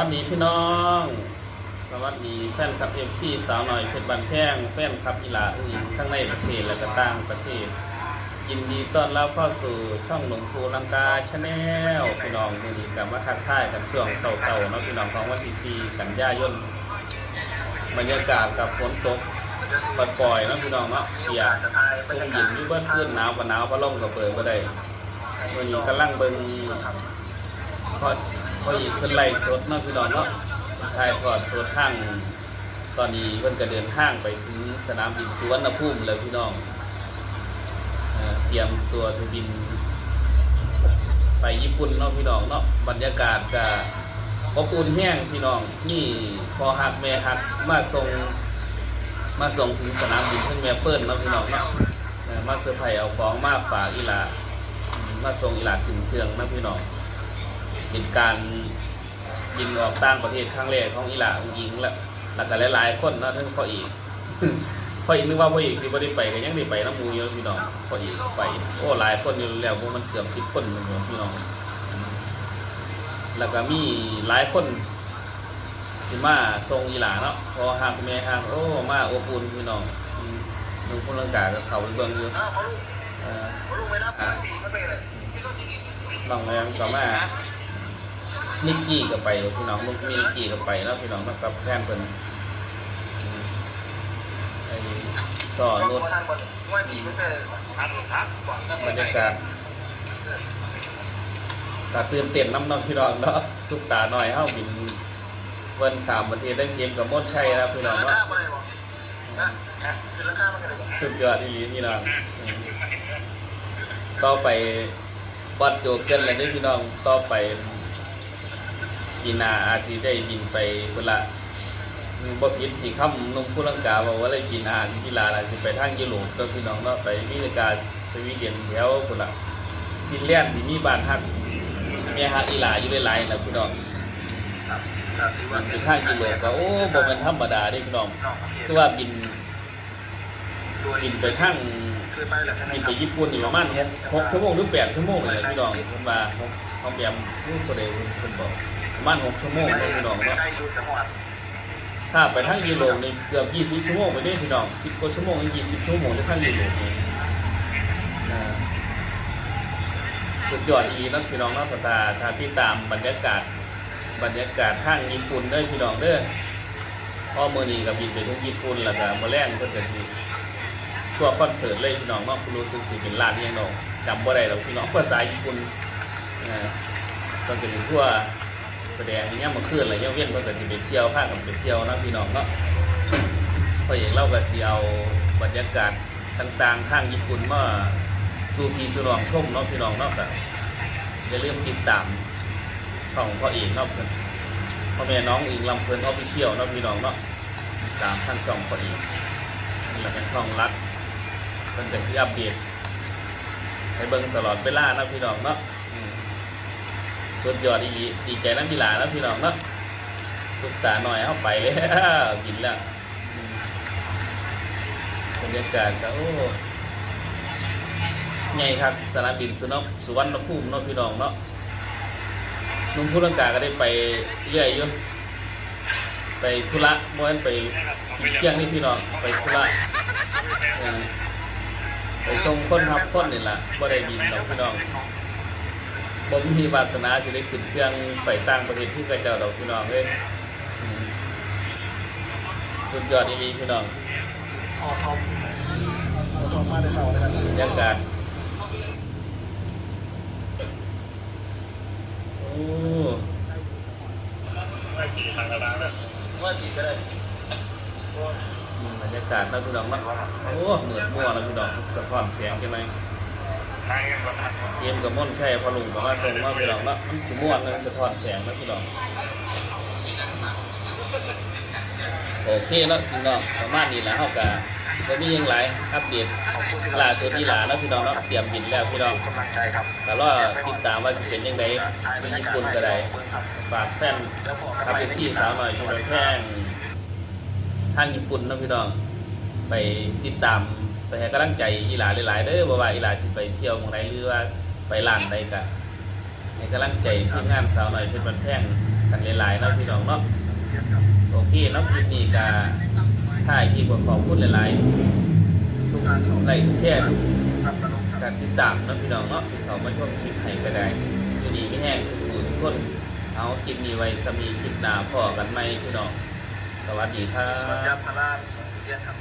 วัสดีพี่น้อง สวัสดีแฟนคลับเอฟซีสาวหน่อยเพชรบันแพงแฟนคลับอีหลาอุ้งอิงทั้งในประเทศและก็ต่างประเทศ ยินดีต้อนรับเข้าสู่ช่องหลวงครูลังกาชาแนลพี่น้องวันนี้กลับมาทักทายกันช่วงเศร้าๆเนาะพี่น้องของวันที่สี่กันยายนบรรยากาศกับฝนตกปล่อยๆเนาะพี่น้องเนาะเปียกซุ่มยินอยู่เบิ้ขึ้นหนาวกับหนาวพัดลมก็เปิดบ่ได้วันนี้กำลังเบิ่งพอ พออีกเป็นไล่สดเนาะพี่น้องเนาะถ่ายทอดสดทางตอนนี้เพิ่นก็เดินทางไปถึงสนามบินสุวรรณภูมิแล้วพี่น้องเอเตรียมตัวจะบิน ไปญี่ปุ่นเนาะพี่น้องเนาะบรรยากาศก็อบอุ่นแห้งพี่น้องนี่พอหักแม่หักมาส่งมาส่งถึงสนามบินเพิ่งแม่เฟิร์นเนาะพี่น้องเนาะมาเซอร์ไพรส์เอาของมาฝากอีหลามาส่งอีหลาขึ้นเครื่องนะพี่น้อง เป็นการบินออกต่างประเทศครั้งแรกของอิหร่านหญิงและแล้วก็หลายๆคนเนาะทั้งพ่ออีกพ่ออีกนึกว่าพ่ออีกสิบ่ได้ไปก็ยังได้ไปน้ำหมูอยู่พี่น้องพ่ออีกไปโอ้หลายคนอยู่แล้วพวกมันเกือบสิบคนเลยพี่น้องแล้วก็มีหลายคนที่มาทรงอีหลาเนาะพอหักแม่หักโอ้มาอบอุ่นพี่น้องอืมลุงพลังกากับเขาไปเบิ่งอยู่อ้าวพอลูกเอ่อพอลูกไม่นับไม่ปีไม่เป็นเลยน้องแรมก็มา นิกกี้ก็ไปพี่น้องมุกมีนิกกี้ก็ไปแล้วพี่น้องมากับแฟนเพิ่นอืมไอ้สอก็นุชทันหมดไม่ปีไม่เป็นเลยบรรยากาศตาตื่นเต้นน้ำน้องพี่น้องเนาะสุกตาหน่อยเฮาบินเวันขามประเทศได้เข็มกับมดชัยนะพี่น้องราเนาะคาอะไรวะนะคือราคามันกันเลยสุดยอดอีหลีพี่น้องอืมต่อไปบัดโจเกินเลยได้อพี่น้องต่อไป ปีหนาอาจสิได้บินไปพุ่นละบ่ผิดที่คำนุ่มผู้ลังกาบอกว่าเลยกินอาหารกีฬาอะไรสิไปทางยุโรปก็พี่น้องเนาะไปอเมริกาสวีเดนแถวพุ่นละฟินแลนด์ที่มีบ้านฮักแม่ฮักอีหลาอยู่หลายๆนะพี่น้องครับถือว่ามันเป็นทางยุโรปก็โอ้บ่แม่นธรรมดาเด้พี่น้องนอกประเทศคือว่าบินด้วยบินไปทางเคยไปแล้วใช่ไหมบินคไปรับญี่ปุ่นนี่ประมาณ6 6ชั่วโมงหรือ8ชั่วโมงนี่แหละพี่น้องเพิ่นว่าเฮาแบบผู้คนใดเพิ่นบอก ประมาณ6ชั่วโมงเนาะพี่น้องเนาะใจสุดจังหวัดถ้าไปทางยุโรปนี่เกือบ20ชั่วโมงไปได้พี่น้อง10กว่าชั่วโมงถึง20ชั่วโมงในทางยุโรปนี่อ่าสุดยอดอีนักพี่น้องเนักตาถ้าติดตามบรรยากาศบรรยากาศทางญี่ปุ่นเด้อพี่น้องเด้อพอมื้อนี้ก็บินไปถึงญี่ปุ่นแล้วก็มื้อแรงเพิ่นก็สิทั่วคอนเสิร์ตเลยพี่น้องเนาะรู้สึกสิเป็นล้านยังดอกจำบ่ได้หรอกพี่น้องภาษาญี่ปุ่นอ่าต้องจะเป็นทั่ว แสดงย่ำมาคืนอะไรย่ำเวียนเพื่อจะไปเที่ยวพาคกันไปเที่ยวนะพี่น้องเนาะพออย่างเราก็สิเอาบรรยากาศต่างๆทางญี่ปุ่นมาสู่พีสุน้องชมเนาะพี่น้องเนาะก็อย่าลืมติดตามช่องพ่อเอกเนาะเพิ่นพ่อแม่น้องอิงลำเพลินออฟฟิเชียลเนาะพี่น้องเนาะตามทางช่องพ่อเอกนี่แหละเป็นช่องรัดเพิ่นจะสิอัปเดตให้เบิ่งตลอดเวลานาะพี่น้องเนาะ สุดยอดอีหลีดีใจน้ำพิลาแล้วพี่น้องเนาะสุกตาหน่อยเอาไปเลยบินแล้วบรรยากาศก็โอ้ไงครับสนามบินสุนทรสุวรรณภูมิเนาะพี่น้องเนาะนุ่มผู้ลังกาก็ได้ไปเรื่อยอยู่ไปธุระเมื่อวันไปกินเที่ยงนี่พี่น้องไปธุระไปส่งคนทับคนนี่แหละบ่ได้บินดอกพี่น้อง บ่มีวาสนาสิได้ขึ้นเครื่องไปต่างประเทศที่กระเจ้าดอกพี่น้องเลยอืมสุดยอดอีหลีพี่น้องออทอมออทอมมาในเสาร์นะครับบรรยากาศโอ้ว่าปีก็ได้อืมบรรยากาศนะพี่น้องเนาะโอ้เหมือนมั่วนะพี่น้องสะท้อนเสียงใช่ไหม เกมกับม่อนใช่พอลุงบอกว่าส่งมาพี่น้องเนาะมันสิม่วนนะสะทอนแสงนะพี่น้องโอเคเนาะพี่น้องประมาณนี้แหละเฮาก็บ่มียังหลายอัปเดตขอบคุณที่ล่าสุดอีหลาแล้วพี่น้องเนาะเตรียมบินแล้วพี่น้องกำลังใจครับแต่ว่าติดตามว่าจะเป็นยังไงในญี่ปุ่นก็ได้ฝากแฟนคลับเอฟซีสาวหน่อยชมแพงทางญี่ปุ่นนะพี่น้องไปติดตาม ไปให้กำลังใจอีหลาหลายๆเด้อบ่ว่าอีหลาสิไปเที่ยวหมองใดหรือว่าไปร้านใดก็ให้กำลังใจทีมงานสาวหน่อยเพชรบันแพงกันหลายๆเนาะพี่น้องเนาะโอเคเนาะคลิปนี้ก็ถ่ายที่บทขอบคุณหลายๆทุกไลค์ทุกแชร์ทุกการติดตามเนาะพี่น้องเนาะที่เขามาชมคลิปให้ก็ได้ยู่ดีไม่แห้งสุขทุกคนเอาคลิปนี้ไว้สมีคลิปหน้าพอกันไหมพี่น้องสวัสดีครับสวนยาบพาราสวนทุเรีครับ